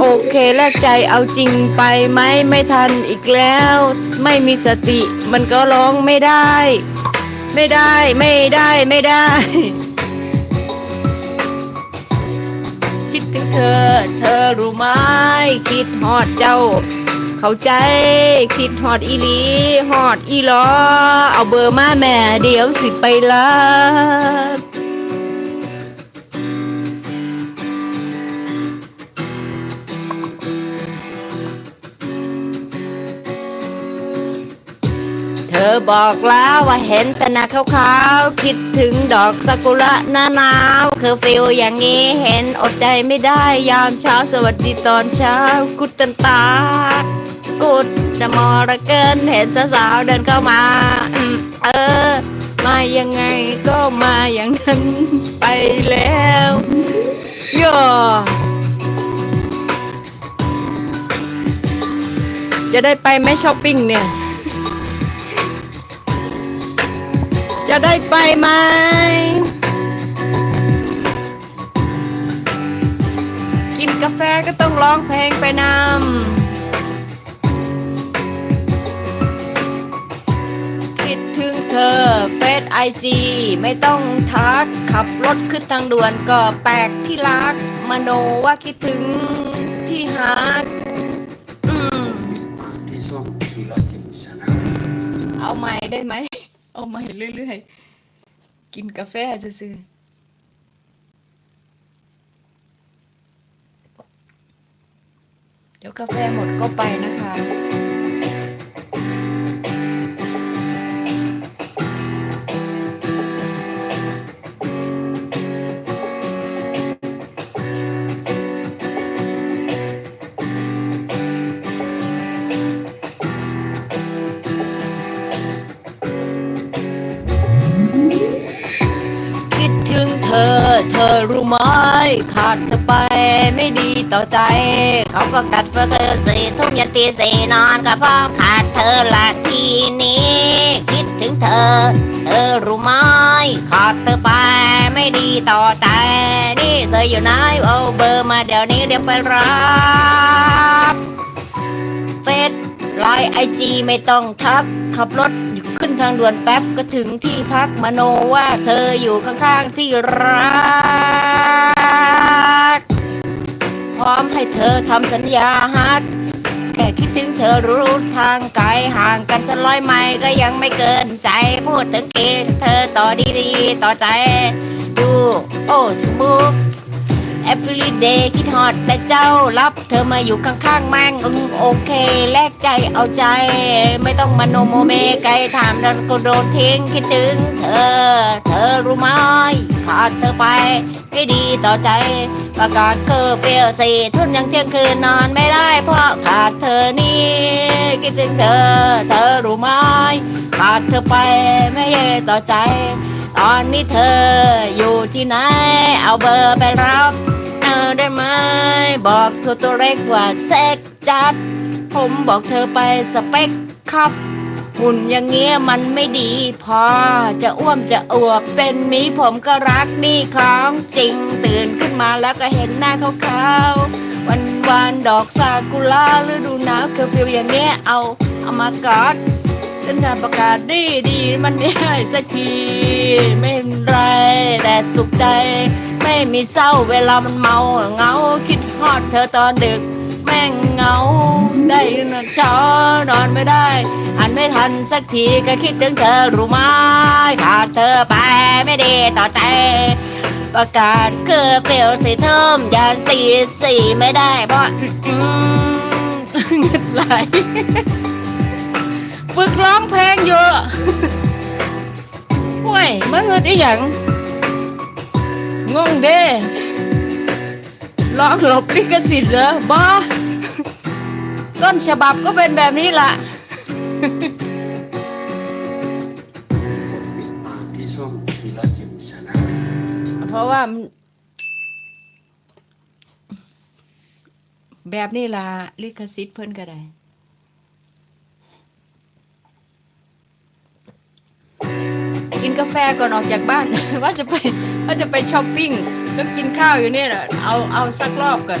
โอเคแลกใจเอาจริงไปไหมไม่ทันอีกแล้ว ไม่มีสติ มันก็ร้องไม่ได้ ไม่ได้ไม่ได้ไม่ได้ คิดถึงเธอ เธอรู้ไหมคิดฮอดเจ้า เข้าใจ คิดฮอดอีลีฮอดอีลอ เอาเบอร์มาแม่เดี๋ยวสิไปลัก บอกแล้วว่าเห็นแต่นาขาวๆคิดถึงดอกซากุระหน้าหนาวคือฟิลอย่างนี้เห็นอดใจไม่ได้ยามเช้าสวัสดีตอนเช้า กุดตันตา กุดนมอระเกินเห็นสาวๆเดินเข้ามาเออ มายังไงก็มาอย่างนั้นไปแล้วย่อจะได้ไปไหมช้อปปิ้งเนี่ย ได้ไปไหม กินกาแฟก็ต้องร้องเพลงไปนำคิดถึงเธอเฟซไอจีไม่ต้องทัก ขับรถขึ้นทางด่วนก็แปลกที่รัก มโนว่าคิดถึงที่ฮักอืมที่ส้มสุรจิมชนะเอาใหม่ได้ไหม เอาใหม่เรื่อยๆ กินกาแฟซื้อเดี๋ยวกาแฟหมดก็ไปนะคะ ธอรู้ไหมขาดเธอไปไม่ดีต่อใจ เขาก็กัดเฟอร์เธอสี่ทุ่มยันตีสี่นอนก็เพราะขาดเธอละทีนี้ คิดถึงเธอ เธอรู้ไหมขาดเธอไปไม่ดีต่อใจ นี่เธออยู่ไหนเอาเบอร์มาเดี๋ยวนี้เดี๋ยวไปรับเฟซไลน์ไอจีไม่ต้องทักขับรถ ขึ้นทางด่วนแป๊บก็ถึงที่พักมโนว่าเธออยู่ข้างๆที่รัก พร้อมให้เธอทำสัญญาฮักแค่คิดถึงเธอรู้ทางไกลห่างกันจะร้อยไมล์ก็ยังไม่เกินใจพูดถึงเกเธอต่อดีๆ ต่อใจดูโอ้สมุก every day คิดฮอดแต่เจ้ารับเธอมาอยู่ข้างๆแม่งอืมโอเค แลกใจเอาใจ ไม่ต้องมาโนโมเมไกลถามดันก็โดนทิ้งคิดถึงเธอ เธอรู้ไหมขาดเธอไปไม่ดีต่อใจ ประกาศเคอร์เฟียสี่ทุ่นยังเที่ยงคืนนอนไม่ได้เพราะขาดเธอนี่คิดถึงเธอ เธอรู้ไหมขาดเธอไปไม่เย่ต่อใจ ตอนนี้เธออยู่ที่ไหน เอาเบอร์ไปรับ อได้ไหม บอกเธอตัวเล็กว่าเซ็กจัด ผมบอกเธอไปสเปคครับหุ่นอย่างเงี้ยมันไม่ดีพอ จะอ้วมจะอวบเป็นมีผมก็รักนี่ของจริงตื่นขึ้นมาแล้วก็เห็นหน้าขาวๆวันวานดอกซากุระฤดูหนาวเคอฟิวอย่างเงี้ยเอาเอามากอดฉันกาประกาศดีดีมันไม่ได้สักที ไม่เป็นไรแต่สุขใจ ไม่มีเศร้าเวลามันเมาเงาคิดฮอดเธอตอนดึก แม่งเงาได้นอนเช้านอนไม่ได้อันไม่ทันสักทีก็คิดถึงเธอรู้ไหมขาดเธอไปไม่ดีต่อใจ ประกาศคือเปลี่ยวสีเทิมยันตีสี่ไม่ได้เพราะเงินไหลฝึกร้องเพลงอยู่ห่วยเมื่อเงินอีหยัง งงเด้ร้องหลบลิขสิทธิ์เหรอบ้าต้นฉบับก็เป็นแบบนี้ล่ะปิดปากที่ส้มสุรจิมชนะเพราะว่ามันแบบนี้ล่ะลิขสิทธิ์เพิ่นก็ได้ กาแฟก่อนออกจากบ้าน ว่าจะไปว่าจะไปช้อปปิ้งแล้วกินข้าวอยู่นี่แหละเอาเอาสักรอบก่อน